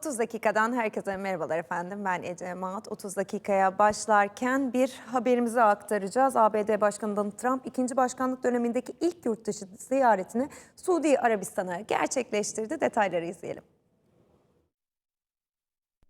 30 dakikadan herkese merhabalar efendim. Ben Ece Maat. 30 dakikaya başlarken bir haberimizi aktaracağız. ABD Başkanı Donald Trump ikinci başkanlık dönemindeki ilk yurt dışı ziyaretini Suudi Arabistan'a gerçekleştirdi. Detayları izleyelim.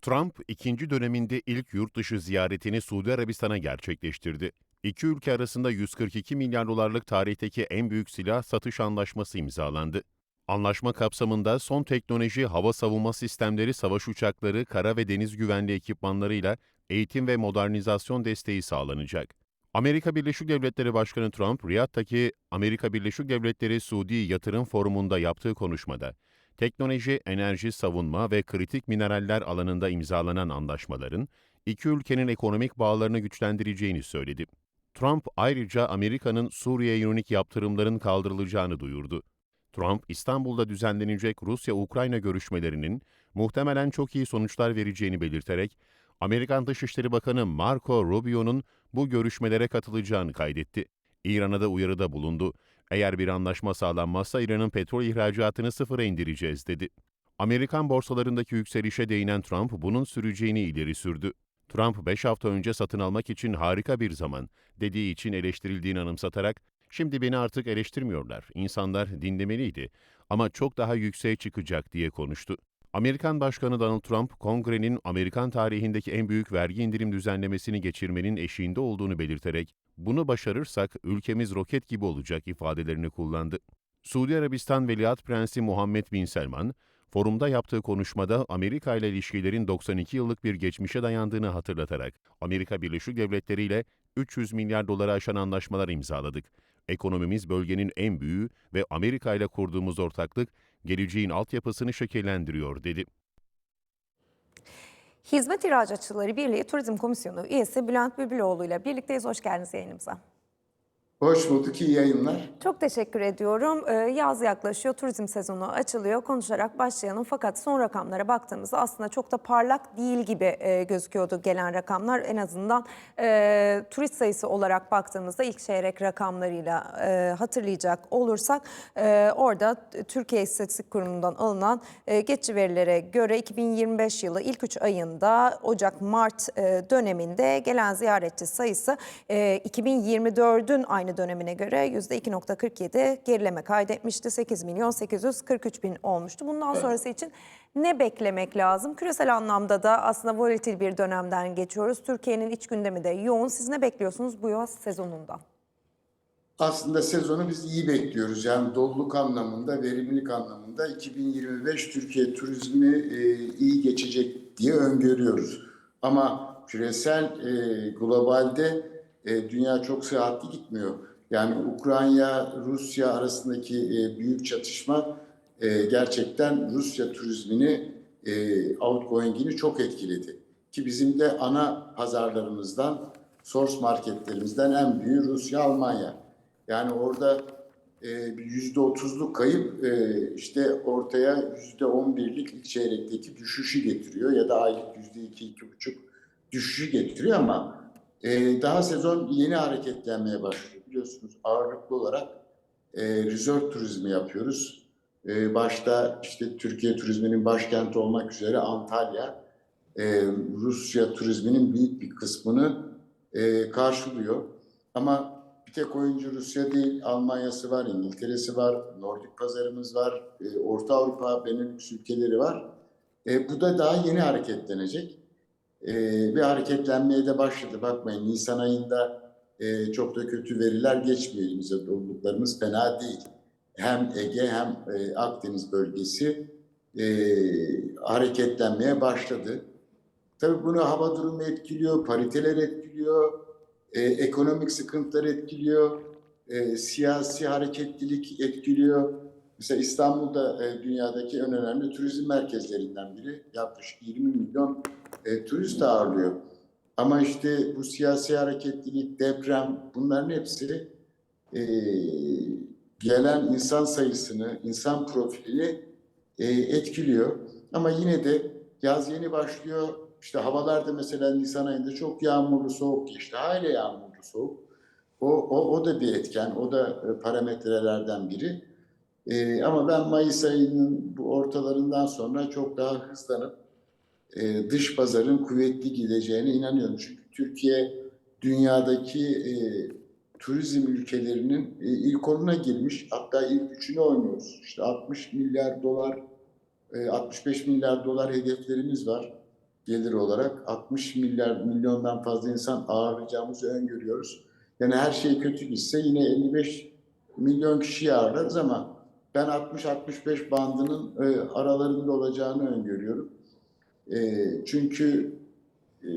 Trump ikinci döneminde ilk yurt dışı ziyaretini Suudi Arabistan'a gerçekleştirdi. İki ülke arasında 142 milyar dolarlık tarihteki en büyük silah satış anlaşması imzalandı. Anlaşma kapsamında son teknoloji hava savunma sistemleri, savaş uçakları, kara ve deniz güvenliği ekipmanlarıyla eğitim ve modernizasyon desteği sağlanacak. Amerika Birleşik Devletleri Başkanı Trump, Riyad'daki Amerika Birleşik Devletleri Suudi Yatırım Forumu'nda yaptığı konuşmada, teknoloji, enerji, savunma ve kritik mineraller alanında imzalanan anlaşmaların iki ülkenin ekonomik bağlarını güçlendireceğini söyledi. Trump ayrıca Amerika'nın Suriye'ye yönelik yaptırımların kaldırılacağını duyurdu. Trump, İstanbul'da düzenlenecek Rusya-Ukrayna görüşmelerinin muhtemelen çok iyi sonuçlar vereceğini belirterek, Amerikan Dışişleri Bakanı Marco Rubio'nun bu görüşmelere katılacağını kaydetti. İran'a da uyarıda bulundu. Eğer bir anlaşma sağlanmazsa İran'ın petrol ihracatını sıfıra indireceğiz dedi. Amerikan borsalarındaki yükselişe değinen Trump bunun süreceğini ileri sürdü. Trump 5 hafta önce satın almak için harika bir zaman dediği için eleştirildiğini anımsatarak Şimdi beni artık eleştirmiyorlar. İnsanlar dinlemeliydi ama çok daha yükseğe çıkacak diye konuştu. Amerikan Başkanı Donald Trump, kongrenin Amerikan tarihindeki en büyük vergi indirim düzenlemesini geçirmenin eşiğinde olduğunu belirterek, bunu başarırsak ülkemiz roket gibi olacak ifadelerini kullandı. Suudi Arabistan Veliaht Prensi Muhammed Bin Selman, forumda yaptığı konuşmada Amerika ile ilişkilerin 92 yıllık bir geçmişe dayandığını hatırlatarak, Amerika Birleşik Devletleri ile 300 milyar dolara aşan anlaşmalar imzaladık. Ekonomimiz bölgenin en büyüğü ve Amerika ile kurduğumuz ortaklık geleceğin altyapısını şekillendiriyor dedi. Hizmet İhracatçıları Birliği Turizm Komisyonu üyesi Bülent Bülbüloğlu ile birlikteyiz. Hoş geldiniz yayınımıza. Hoş bulduk, iyi yayınlar. Çok teşekkür ediyorum. Ee, Yaz yaklaşıyor, turizm sezonu açılıyor. Konuşarak başlayalım. Fakat son rakamlara baktığımızda aslında çok da parlak değil gibi e, gözüküyordu gelen rakamlar. En azından e, turist sayısı olarak baktığımızda ilk çeyrek rakamlarıyla e, hatırlayacak olursak orada Türkiye İstatistik Kurumu'ndan alınan e, geçici verilere göre 2025 yılı ilk 3 ayında Ocak-Mart döneminde gelen ziyaretçi sayısı e, 2024'ün aynı dönemine göre %2.47 gerileme kaydetmişti. 8 milyon 843 bin olmuştu. Bundan sonrası için ne beklemek lazım? Küresel anlamda da aslında volatil bir dönemden geçiyoruz. Türkiye'nin iç gündemi de yoğun. Siz ne bekliyorsunuz bu yaz sezonunda? Aslında sezonu biz iyi bekliyoruz. Yani doluluk anlamında, verimlilik anlamında 2025 Türkiye turizmi e, iyi geçecek diye öngörüyoruz. Ama küresel, e, globalde e, dünya çok sıhhatli gitmiyor. Yani Ukrayna, Rusya arasındaki e, büyük çatışma e, gerçekten Rusya turizmini, e, outgoing'ini çok etkiledi. Ki bizim de ana pazarlarımızdan, source marketlerimizden en büyüğü Rusya, Almanya. Yani orada e, yüzde otuzluk kayıp e, işte ortaya yüzde on birlik ilk çeyrekteki düşüşü getiriyor ya da aylık yüzde iki, iki buçuk düşüşü getiriyor ama e, daha sezon yeni hareketlenmeye başlıyor. Biliyorsunuz ağırlıklı olarak e, resort turizmi yapıyoruz. E, başta işte Türkiye turizminin başkenti olmak üzere Antalya, e, Rusya turizminin büyük bir kısmını e, karşılıyor. Ama bir tek oyuncu Rusya değil, Almanya'sı var, İngiltere'si var, Nordik pazarımız var, e, Orta Avrupa, Benelux ülkeleri var. E, bu da daha yeni hareketlenecek. E, ve hareketlenmeye de başladı. Bakmayın Nisan ayında e, çok da kötü veriler geçmiyor elimize. Doluluklarımız fena değil. Hem Ege hem e, Akdeniz bölgesi e, hareketlenmeye başladı. Tabii bunu hava durumu etkiliyor, pariteler etkiliyor, e, ekonomik sıkıntılar etkiliyor, e, siyasi hareketlilik etkiliyor. Mesela İstanbul'da e, dünyadaki en önemli turizm merkezlerinden biri. Yaklaşık 20 milyon e, turist ağırlıyor. Ama işte bu siyasi hareketlilik, deprem bunların hepsi e, gelen insan sayısını, insan profilini e, etkiliyor. Ama yine de yaz yeni başlıyor. İşte havalar da mesela Nisan ayında çok yağmurlu, soğuk geçti. Hala yağmurlu, soğuk. O, o, o da bir etken, o da e, parametrelerden biri. E, ama ben Mayıs ayının bu ortalarından sonra çok daha hızlanıp e, dış pazarın kuvvetli gideceğine inanıyorum. Çünkü Türkiye dünyadaki e, turizm ülkelerinin e, ilk onuna girmiş. Hatta ilk üçüne oynuyoruz. İşte 60 milyar dolar, e, 65 milyar dolar hedeflerimiz var gelir olarak. 60 milyar milyondan fazla insan ağırlayacağımızı öngörüyoruz. Yani her şey kötü gitse yine 55 milyon kişiyi ağırlarız ama ben 60-65 bandının e, aralarında olacağını öngörüyorum. E, çünkü e,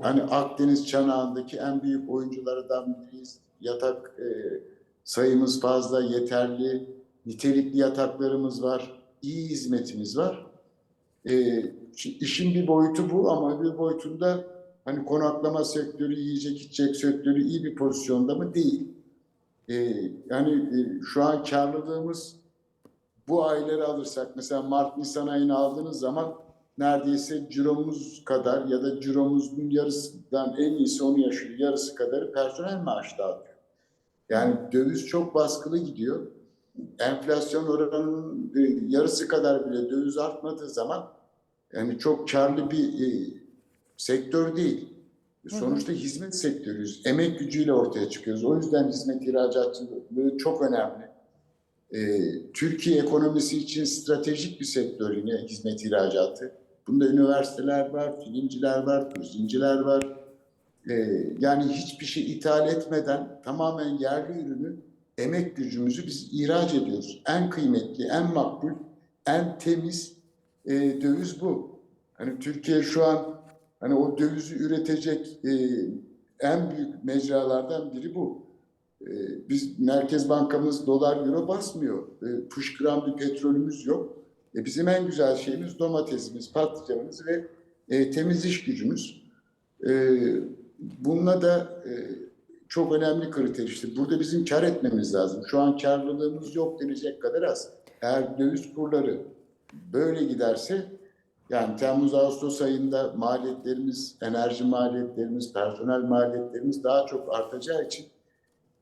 hani Akdeniz çanağındaki en büyük oyunculardan biriyiz. Yatak e, sayımız fazla, yeterli, nitelikli yataklarımız var, iyi hizmetimiz var. E, işin bir boyutu bu ama bir boyutunda hani konaklama sektörü, yiyecek içecek sektörü iyi bir pozisyonda mı? Değil. E, yani e, şu an karlılığımız bu ayları alırsak mesela Mart Nisan ayını aldığınız zaman neredeyse ciromuz kadar ya da ciromuzun yarısından en iyisi onu yaşıyor. Yarısı kadarı personel maaşı dağıtıyor. Yani döviz çok baskılı gidiyor. Enflasyon oranının e, yarısı kadar bile döviz artmadığı zaman yani çok karlı bir e, sektör değil. Sonuçta hizmet sektörüyüz. Emek gücüyle ortaya çıkıyoruz. O yüzden hizmet ihracatçılığı çok önemli. Ee, Türkiye ekonomisi için stratejik bir sektör yine hizmet ihracatı. Bunda üniversiteler var, filmciler var, turizmciler var. Ee, yani hiçbir şey ithal etmeden tamamen yerli ürünü, emek gücümüzü biz ihraç ediyoruz. En kıymetli, en makbul, en temiz e, döviz bu. Hani Türkiye şu an hani o dövizi üretecek e, en büyük mecralardan biri bu. E, biz Merkez Bankamız dolar euro basmıyor. E, fışkıran bir petrolümüz yok. E, bizim en güzel şeyimiz domatesimiz, patlıcanımız ve e, temiz iş gücümüz. E, bununla da e, çok önemli kriter işte. Burada bizim kar etmemiz lazım. Şu an karlılığımız yok denecek kadar az. Eğer döviz kurları böyle giderse yani Temmuz-Ağustos ayında maliyetlerimiz, enerji maliyetlerimiz, personel maliyetlerimiz daha çok artacağı için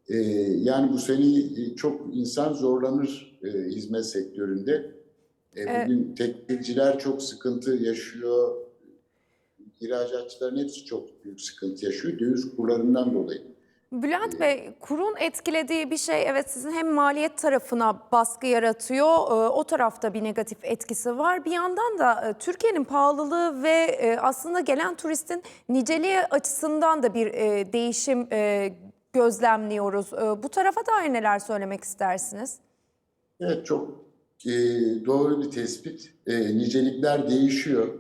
e, yani bu sene e, çok insan zorlanır e, hizmet sektöründe. E, Evet. bugün tekstilciler çok sıkıntı yaşıyor. İhracatçıların hepsi çok büyük sıkıntı yaşıyor döviz kurlarından dolayı. Bülent Bey, kurun etkilediği bir şey evet sizin hem maliyet tarafına baskı yaratıyor, e, o tarafta bir negatif etkisi var. Bir yandan da e, Türkiye'nin pahalılığı ve e, aslında gelen turistin niceliği açısından da bir e, değişim e, gözlemliyoruz. E, Bu tarafa dair neler söylemek istersiniz? Evet çok e, doğru bir tespit. E, nicelikler değişiyor.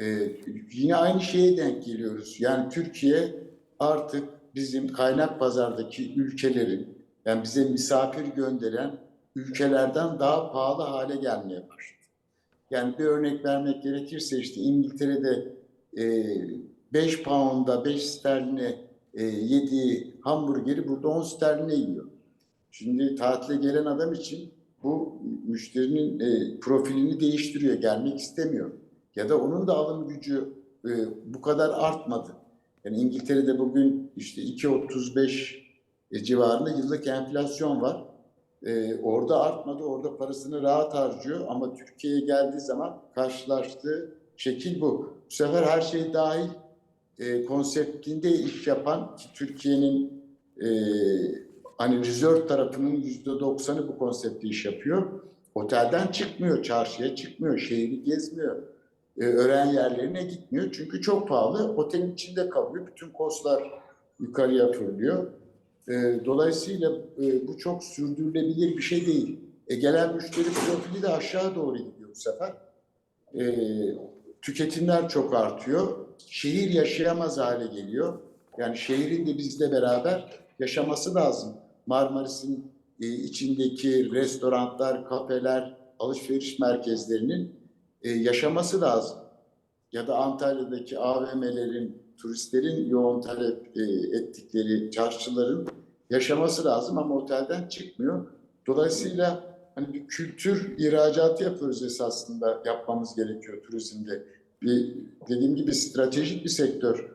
E, yine aynı şeye denk geliyoruz. Yani Türkiye artık bizim kaynak pazardaki ülkelerin yani bize misafir gönderen ülkelerden daha pahalı hale gelmeye başladı. Yani bir örnek vermek gerekirse işte İngiltere'de e, 5 pound'a 5 sterline e, yediği hamburgeri burada 10 sterline yiyor. Şimdi tatile gelen adam için bu müşterinin e, profilini değiştiriyor, gelmek istemiyor. Ya da onun da alım gücü e, bu kadar artmadı. Yani İngiltere'de bugün işte 2.35 e, civarında yıllık enflasyon var. E, orada artmadı, orada parasını rahat harcıyor ama Türkiye'ye geldiği zaman karşılaştığı şekil bu. Bu sefer her şey dahil e, konseptinde iş yapan ki Türkiye'nin e, hani resort tarafının yüzde doksanı bu konsepte iş yapıyor. Otelden çıkmıyor, çarşıya çıkmıyor, şehri gezmiyor. E, öğren yerlerine gitmiyor çünkü çok pahalı. Otelin içinde kalıyor. Bütün kostlar yukarıya fırlıyor. E, dolayısıyla e, bu çok sürdürülebilir bir şey değil. E, gelen müşteri profili de aşağı doğru gidiyor bu sefer. E, tüketimler çok artıyor. Şehir yaşayamaz hale geliyor. Yani şehrin de bizle beraber yaşaması lazım. Marmaris'in e, içindeki restoranlar, kafeler, alışveriş merkezlerinin e, yaşaması lazım. Ya da Antalya'daki AVM'lerin, turistlerin yoğun talep e, ettikleri çarşıların yaşaması lazım ama otelden çıkmıyor. Dolayısıyla hani bir kültür ihracatı yapıyoruz esasında yapmamız gerekiyor turizmde. Bir, dediğim gibi stratejik bir sektör.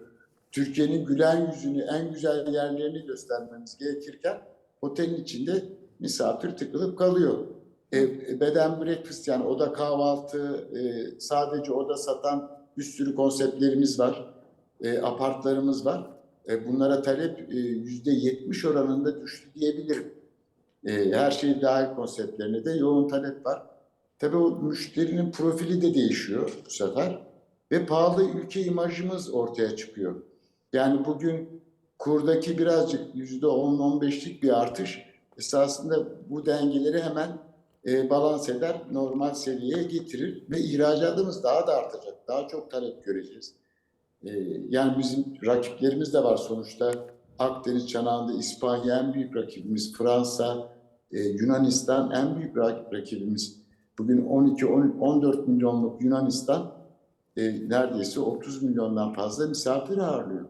Türkiye'nin gülen yüzünü, en güzel yerlerini göstermemiz gerekirken otelin içinde misafir tıkılıp kalıyor. E, beden breakfast yani oda kahvaltı, e, sadece oda satan bir sürü konseptlerimiz var. E, apartlarımız var. E, bunlara talep e, yüzde yetmiş oranında düştü diyebilirim. E, her şey dahil konseptlerine de yoğun talep var. Tabii o müşterinin profili de değişiyor bu sefer. Ve pahalı ülke imajımız ortaya çıkıyor. Yani bugün kurdaki birazcık yüzde 10-15'lik bir artış esasında bu dengeleri hemen e, balans eder, normal seviyeye getirir ve ihracatımız daha da artacak. Daha çok talep göreceğiz. E, yani bizim rakiplerimiz de var sonuçta. Akdeniz çanağında İspanya en büyük rakibimiz, Fransa, e, Yunanistan en büyük rak- rakibimiz. Bugün 12-14 milyonluk Yunanistan e, neredeyse 30 milyondan fazla misafir ağırlıyor.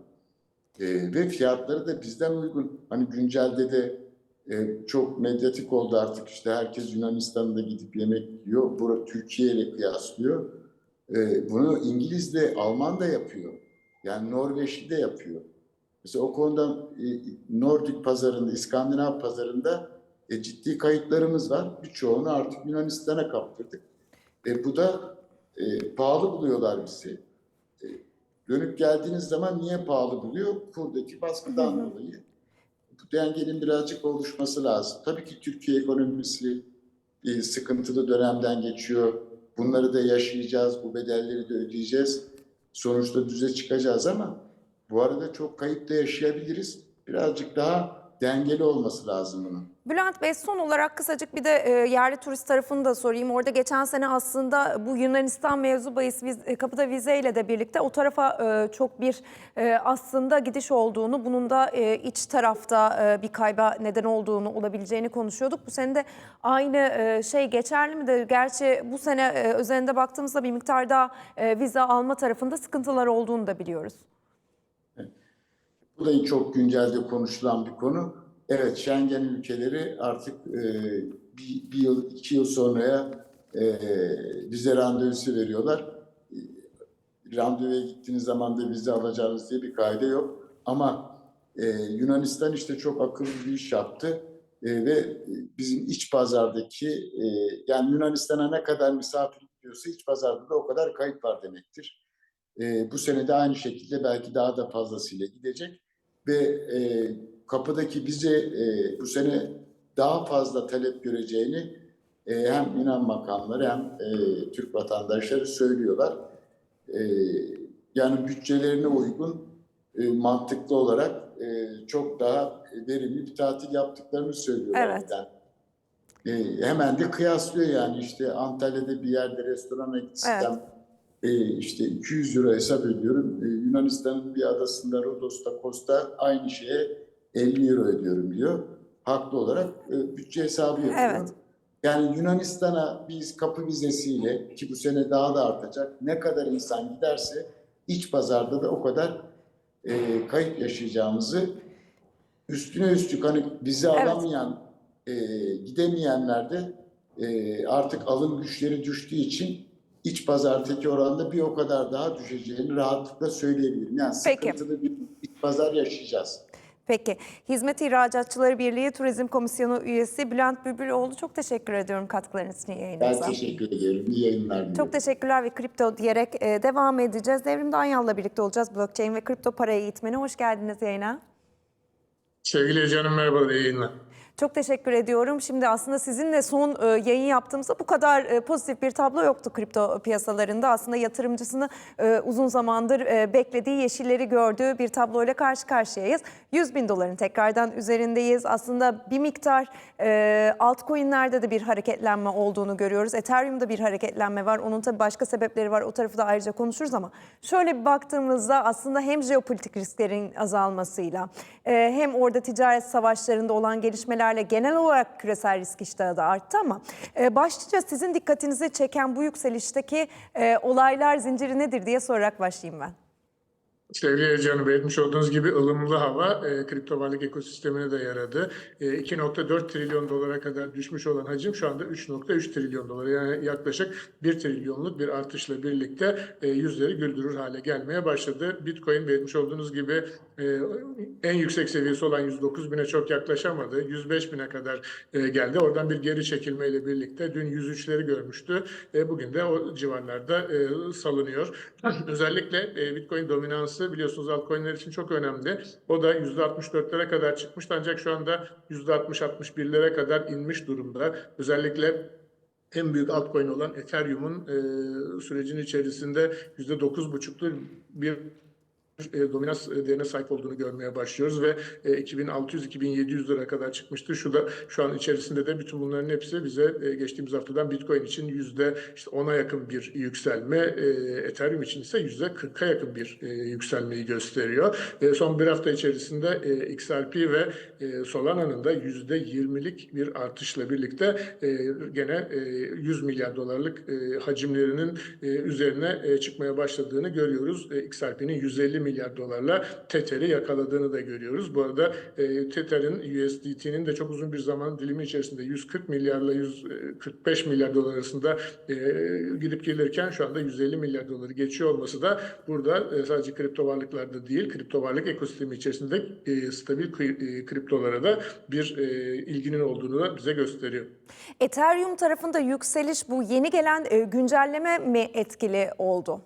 E, ve fiyatları da bizden uygun. Hani güncelde de e, çok medyatik oldu artık işte herkes Yunanistan'da gidip yemek yiyor. Bura Türkiye ile kıyaslıyor. E, bunu İngiliz de Alman da yapıyor. Yani Norveçli de yapıyor. Mesela o konuda e, Nordik pazarında, İskandinav pazarında e, ciddi kayıtlarımız var. Birçoğunu artık Yunanistan'a kaptırdık. E, bu da e, pahalı buluyorlar bizi. E, dönüp geldiğiniz zaman niye pahalı buluyor? Kurdaki baskıdan dolayı. Bu dengenin birazcık oluşması lazım. Tabii ki Türkiye ekonomisi bir sıkıntılı dönemden geçiyor. Bunları da yaşayacağız, bu bedelleri de ödeyeceğiz. Sonuçta düze çıkacağız ama bu arada çok kayıp da yaşayabiliriz. Birazcık daha dengeli olması lazım bunun. Bülent Bey son olarak kısacık bir de e, yerli turist tarafını da sorayım. Orada geçen sene aslında bu Yunanistan mevzu bahis viz, e, kapıda vizeyle de birlikte o tarafa e, çok bir e, aslında gidiş olduğunu, bunun da e, iç tarafta e, bir kayba neden olduğunu olabileceğini konuşuyorduk. Bu sene de aynı e, şey geçerli midir? Gerçi bu sene e, özelinde baktığımızda bir miktar daha e, vize alma tarafında sıkıntılar olduğunu da biliyoruz. Bu da çok güncelde konuşulan bir konu. Evet, Schengen ülkeleri artık e, bir, bir yıl, iki yıl sonraya e, vize randevusu veriyorlar. E, randevuya gittiğiniz zaman da vize alacağınız diye bir kaide yok. Ama e, Yunanistan işte çok akıllı bir iş yaptı. E, ve bizim iç pazardaki, e, yani Yunanistan'a ne kadar misafir gidiyorsa iç pazarda da o kadar kayıp var demektir. E, bu sene de aynı şekilde belki daha da fazlasıyla gidecek ve e, kapıdaki vize e, bu sene daha fazla talep göreceğini e, hem Yunan makamları hem e, Türk vatandaşları söylüyorlar. E, yani bütçelerine uygun, e, mantıklı olarak e, çok daha verimli bir tatil yaptıklarını söylüyorlar. Evet. Yani, e, hemen de kıyaslıyor yani işte Antalya'da bir yerde restorana gitsem e, işte 200 euro hesap ediyorum. E, Yunanistan'ın bir adasında Rodos'ta, Kosta aynı şeye 50 euro ödüyorum diyor. Haklı olarak e, bütçe hesabı yapıyor. Evet. Yani Yunanistan'a biz kapı vizesiyle ki bu sene daha da artacak ne kadar insan giderse iç pazarda da o kadar e, kayıp yaşayacağımızı üstüne üstlük hani vize Evet. alamayan e, gidemeyenler de e, artık alım güçleri düştüğü için iç pazardaki oranda bir o kadar daha düşeceğini rahatlıkla söyleyebilirim. Yani Peki. sıkıntılı bir iç pazar yaşayacağız. Peki. Hizmet İhracatçıları Birliği Turizm Komisyonu üyesi Bülent Bülbüloğlu çok teşekkür ediyorum katkılarınız için Ben yayınımıza. teşekkür ediyorum. İyi yayınlar diliyorum. Çok teşekkürler ve kripto diyerek e, devam edeceğiz. Devrim Danyal'la birlikte olacağız. Blockchain ve kripto para eğitmeni. Hoş geldiniz yayına. Sevgili canım merhaba, iyi yayınlar. Çok teşekkür ediyorum. Şimdi aslında sizinle son e, yayın yaptığımızda bu kadar e, pozitif bir tablo yoktu kripto piyasalarında. Aslında yatırımcısını e, uzun zamandır beklediği yeşilleri gördüğü bir tabloyla karşı karşıyayız. 100 bin doların tekrardan üzerindeyiz. Aslında bir miktar altcoin'lerde de bir hareketlenme olduğunu görüyoruz. Ethereum'da bir hareketlenme var. Onun tabii başka sebepleri var. O tarafı da ayrıca konuşuruz ama şöyle bir baktığımızda aslında hem jeopolitik risklerin azalmasıyla hem orada ticaret savaşlarında olan gelişmelerle genel olarak küresel risk iştahı da arttı ama e, başlıca sizin dikkatinizi çeken bu yükselişteki e, olaylar zinciri nedir diye sorarak başlayayım ben. Sevgili Ece Hanım belirtmiş olduğunuz gibi ılımlı hava e, kripto varlık ekosistemine de yaradı. E, 2.4 trilyon dolara kadar düşmüş olan hacim şu anda 3.3 trilyon dolar. Yani yaklaşık 1 trilyonluk bir artışla birlikte e, yüzleri güldürür hale gelmeye başladı. Bitcoin belirtmiş olduğunuz gibi e, en yüksek seviyesi olan 109 bine çok yaklaşamadı. 105 bine kadar e, geldi. Oradan bir geri çekilmeyle birlikte dün 103'leri görmüştü. E, bugün de o civarlarda e, salınıyor. Özellikle e, Bitcoin dominansı biliyorsunuz altcoin'ler için çok önemli. O da %64'lere kadar çıkmıştı ancak şu anda %60-61'lere kadar inmiş durumda. Özellikle en büyük altcoin olan Ethereum'un e, sürecin içerisinde %9,5'lu bir e, dominans değerine sahip olduğunu görmeye başlıyoruz ve e, 2600-2700 lira kadar çıkmıştı. Şu da şu an içerisinde de bütün bunların hepsi bize e, geçtiğimiz haftadan Bitcoin için yüzde işte 10'a yakın bir yükselme, e, Ethereum için ise yüzde 40'a yakın bir e, yükselmeyi gösteriyor. Ve son bir hafta içerisinde e, XRP ve e, Solana'nın da yüzde 20'lik bir artışla birlikte e, gene e, 100 milyar dolarlık e, hacimlerinin e, üzerine e, çıkmaya başladığını görüyoruz. E, XRP'nin 150 milyar dolarla Tether'i yakaladığını da görüyoruz. Bu arada e, Tether'in USDT'nin de çok uzun bir zaman dilimi içerisinde 140 milyarla 145 milyar dolar arasında e, gidip gelirken şu anda 150 milyar doları geçiyor olması da burada e, sadece kripto varlıklarda değil, kripto varlık ekosistemi içerisinde e, stabil e, kriptolara da bir e, ilginin olduğunu da bize gösteriyor. Ethereum tarafında yükseliş bu yeni gelen e, güncelleme mi etkili oldu?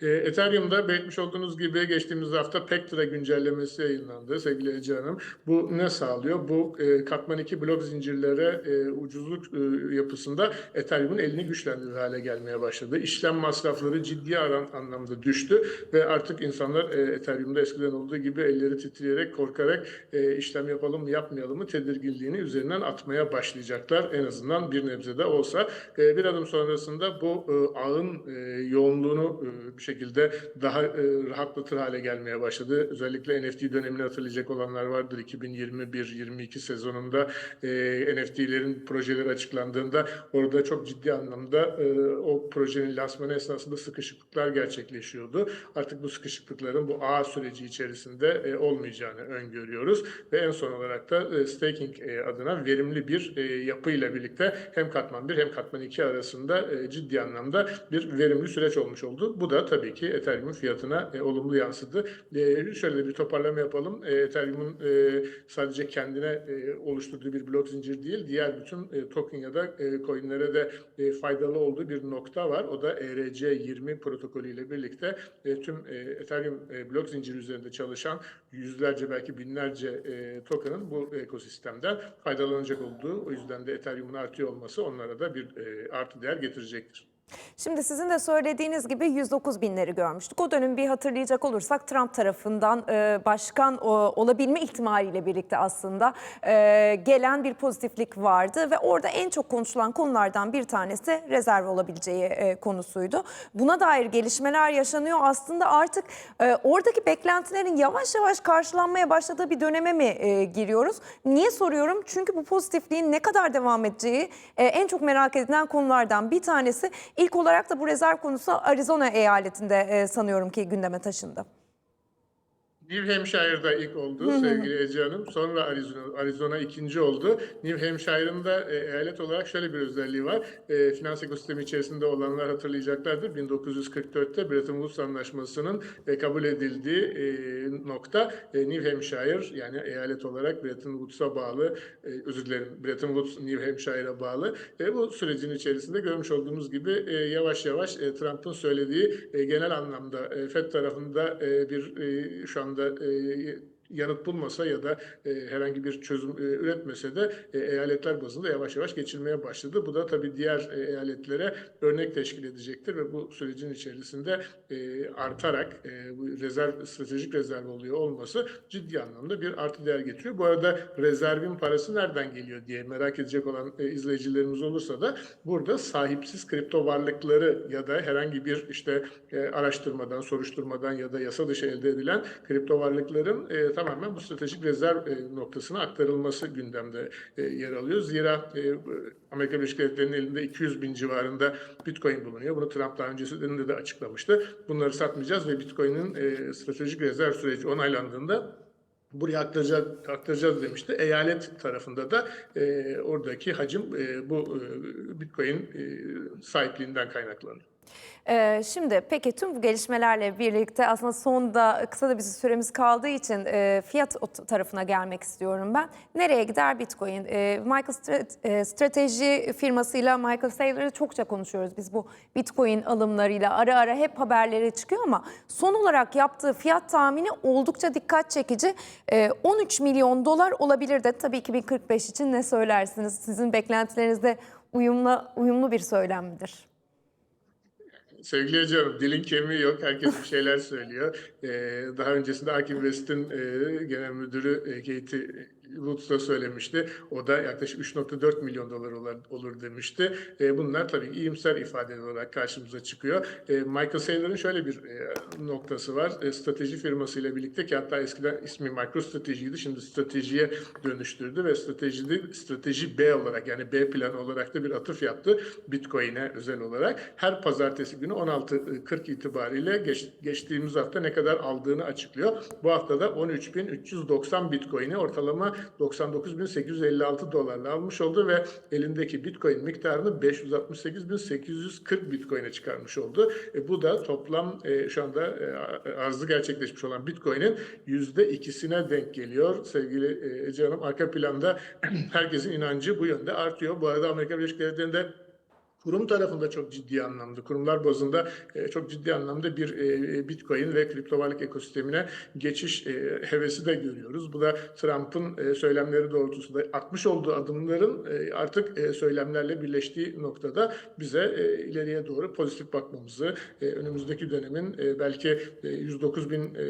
E, Ethereum'da belirtmiş olduğunuz gibi geçtiğimiz hafta Pectra güncellemesi yayınlandı sevgili Ece Hanım. Bu ne sağlıyor? Bu e, katman 2 blok zincirlere e, ucuzluk e, yapısında Ethereum'un elini güçlendirir hale gelmeye başladı. İşlem masrafları ciddi aran, anlamda düştü ve artık insanlar e, Ethereum'da eskiden olduğu gibi elleri titreyerek, korkarak e, işlem yapalım mı yapmayalım mı tedirginliğini üzerinden atmaya başlayacaklar. En azından bir nebze de olsa. E, bir adım sonrasında bu e, ağın e, yoğunluğunu e, şekilde daha e, rahatlatır hale gelmeye başladı. Özellikle NFT dönemini hatırlayacak olanlar vardır. 2021-22 sezonunda e, NFT'lerin projeleri açıklandığında orada çok ciddi anlamda e, o projenin lansmanı esnasında sıkışıklıklar gerçekleşiyordu. Artık bu sıkışıklıkların bu ağ süreci içerisinde e, olmayacağını öngörüyoruz ve en son olarak da e, staking e, adına verimli bir e, yapıyla birlikte hem katman 1 hem katman 2 arasında e, ciddi anlamda bir verimli süreç olmuş oldu. Bu da tabii ki Ethereum'un fiyatına e, olumlu yansıdı. E, şöyle bir toparlama yapalım. E, Ethereum'un e, sadece kendine e, oluşturduğu bir blok zincir değil, diğer bütün e, token ya da e, coinlere de e, faydalı olduğu bir nokta var. O da E ERC20 protokolüyle birlikte e, tüm e, Ethereum e, blok zinciri üzerinde çalışan yüzlerce belki binlerce e, token'ın bu ekosistemden faydalanacak olduğu, o yüzden de Ethereum'un artıyor olması onlara da bir e, artı değer getirecektir. Şimdi sizin de söylediğiniz gibi 109 binleri görmüştük. O dönemi bir hatırlayacak olursak Trump tarafından e, başkan olabilme ihtimaliyle birlikte aslında e, gelen bir pozitiflik vardı ve orada en çok konuşulan konulardan bir tanesi rezerv olabileceği e, konusuydu. Buna dair gelişmeler yaşanıyor. Aslında artık e, oradaki beklentilerin yavaş yavaş karşılanmaya başladığı bir döneme mi giriyoruz? Niye soruyorum? Çünkü bu pozitifliğin ne kadar devam edeceği en çok merak edilen konulardan bir tanesi. İlk olarak da bu rezerv konusu Arizona eyaletinde e, sanıyorum ki gündeme taşındı. New Hampshire'da ilk oldu sevgili Ece Hanım. Sonra Arizona, Arizona ikinci oldu. New Hampshire'ın da e, eyalet olarak şöyle bir özelliği var. E, finans ekosistemi içerisinde olanlar hatırlayacaklardır. 1944'te Bretton Woods Anlaşması'nın e, kabul edildiği e, nokta e, New Hampshire yani eyalet olarak Bretton Woods'a bağlı, e, özür dilerim Bretton Woods New Hampshire'a bağlı. E, bu sürecin içerisinde görmüş olduğumuz gibi e, yavaş yavaş e, Trump'ın söylediği e, genel anlamda e, FED tarafında e, bir e, şu anda e, yanıt bulmasa ya da e, herhangi bir çözüm e, üretmese de e, eyaletler bazında yavaş yavaş geçilmeye başladı. Bu da tabii diğer e, eyaletlere örnek teşkil edecektir ve bu sürecin içerisinde e, artarak e, bu rezerv stratejik rezerv oluyor olması ciddi anlamda bir artı değer getiriyor. Bu arada rezervin parası nereden geliyor diye merak edecek olan e, izleyicilerimiz olursa da burada sahipsiz kripto varlıkları ya da herhangi bir işte e, araştırmadan, soruşturmadan ya da yasa dışı elde edilen kripto varlıkların e, tamamen bu stratejik rezerv e, noktasına aktarılması gündemde e, yer alıyor. Zira e, Amerika Birleşik Devletleri'nin elinde 200 bin civarında Bitcoin bulunuyor. Bunu Trump daha öncesinde de açıklamıştı. Bunları satmayacağız ve Bitcoin'in e, stratejik rezerv süreci onaylandığında buraya aktaracağız, aktaracağız demişti. Eyalet tarafında da oradaki hacim bu Bitcoin sahipliğinden kaynaklanıyor. Ee, şimdi peki tüm bu gelişmelerle birlikte aslında sonda kısa da bir süremiz kaldığı için e, fiyat tarafına gelmek istiyorum ben. Nereye gider Bitcoin? E, Michael e, strateji firmasıyla Michael Saylor'ı çokça konuşuyoruz. Biz bu Bitcoin alımlarıyla ara ara hep haberleri çıkıyor ama son olarak yaptığı fiyat tahmini oldukça dikkat çekici. E, 13 milyon dolar olabilir de tabii 2045 için ne söylersiniz? Sizin beklentilerinizde uyumlu, uyumlu bir söylem midir? Sevgili Ece dilin kemiği yok. Herkes bir şeyler söylüyor. Ee, daha öncesinde Akim West'in e, genel müdürü e, Katie Woods da söylemişti. O da yaklaşık 3.4 milyon dolar olur, demişti. E, bunlar tabii iyimser ifadeler olarak karşımıza çıkıyor. E, Michael Saylor'ın şöyle bir e, noktası var. E, strateji firmasıyla birlikte ki hatta eskiden ismi MicroStrategy'ydi. Şimdi stratejiye dönüştürdü ve stratejide strateji B olarak yani B planı olarak da bir atıf yaptı. Bitcoin'e özel olarak. Her pazartesi günü 16.40 itibariyle geç, geçtiğimiz hafta ne kadar aldığını açıklıyor. Bu hafta da 13.390 Bitcoin'i ortalama 99.856 dolarla almış oldu ve elindeki Bitcoin miktarını 568.840 Bitcoin'e çıkarmış oldu. E, bu da toplam e, şu anda e, arzı gerçekleşmiş olan Bitcoin'in yüzde ikisine denk geliyor. Sevgili e, Ece Hanım arka planda herkesin inancı bu yönde artıyor. Bu arada Amerika Birleşik Devletleri'nde Kurum tarafında çok ciddi anlamda, kurumlar bazında e, çok ciddi anlamda bir e, Bitcoin ve kripto varlık ekosistemine geçiş e, hevesi de görüyoruz. Bu da Trump'ın e, söylemleri doğrultusunda atmış olduğu adımların e, artık e, söylemlerle birleştiği noktada bize e, ileriye doğru pozitif bakmamızı, e, önümüzdeki dönemin e, belki e, 109 bin e,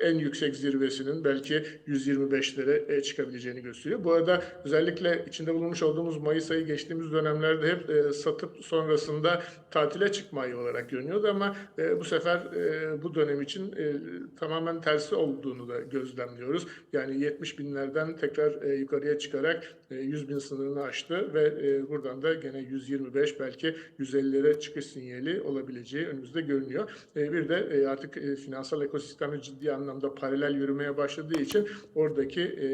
en yüksek zirvesinin belki 125'lere e, çıkabileceğini gösteriyor. Bu arada özellikle içinde bulunmuş olduğumuz Mayıs ayı geçtiğimiz dönemlerde hep e, satıp sonrasında tatile çıkma ayı olarak görünüyordu ama e, bu sefer e, bu dönem için e, tamamen tersi olduğunu da gözlemliyoruz. Yani 70 binlerden tekrar e, yukarıya çıkarak e, 100 bin sınırını aştı ve e, buradan da gene 125 belki 150'lere çıkış sinyali olabileceği önümüzde görünüyor. E, bir de e, artık e, finansal ekosistemde ciddi anlamda paralel yürümeye başladığı için oradaki e,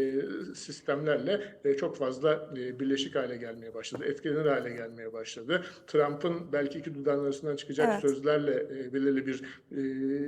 sistemlerle e, çok fazla e, birleşik hale gelmeye başladı. Etkilenir hale gelmeye başladı. Trump'ın belki iki dudağın arasından çıkacak Evet. sözlerle e, belirli bir e,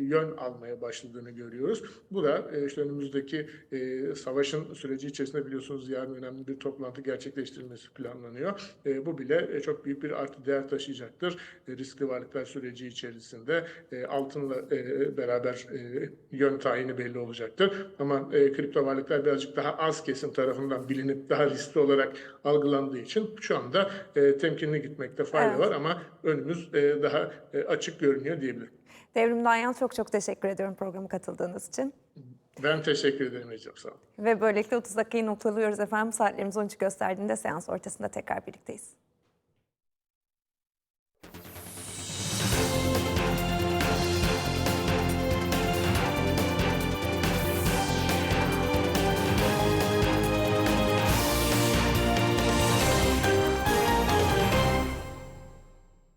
yön almaya başladığını görüyoruz. Bu da e, işte önümüzdeki e, savaşın süreci içerisinde biliyorsunuz yarın önemli bir toplantı gerçekleştirilmesi planlanıyor. E, bu bile e, çok büyük bir artı değer taşıyacaktır. E, riskli varlıklar süreci içerisinde e, altınla e, beraber e, yön tayini belli olacaktır. Ama e, kripto varlıklar birazcık daha az kesim tarafından bilinip daha riskli olarak algılandığı için şu anda e, temkinli gitmekte fayda Evet. var ama önümüz e, daha e, açık görünüyor diyebilirim. Devrim Danyan çok çok teşekkür ediyorum programa katıldığınız için. Ben teşekkür ederim Ecem sağ olun. Ve böylelikle 30 dakikayı noktalıyoruz efendim. Saatlerimiz 13 gösterdiğinde seans ortasında tekrar birlikteyiz.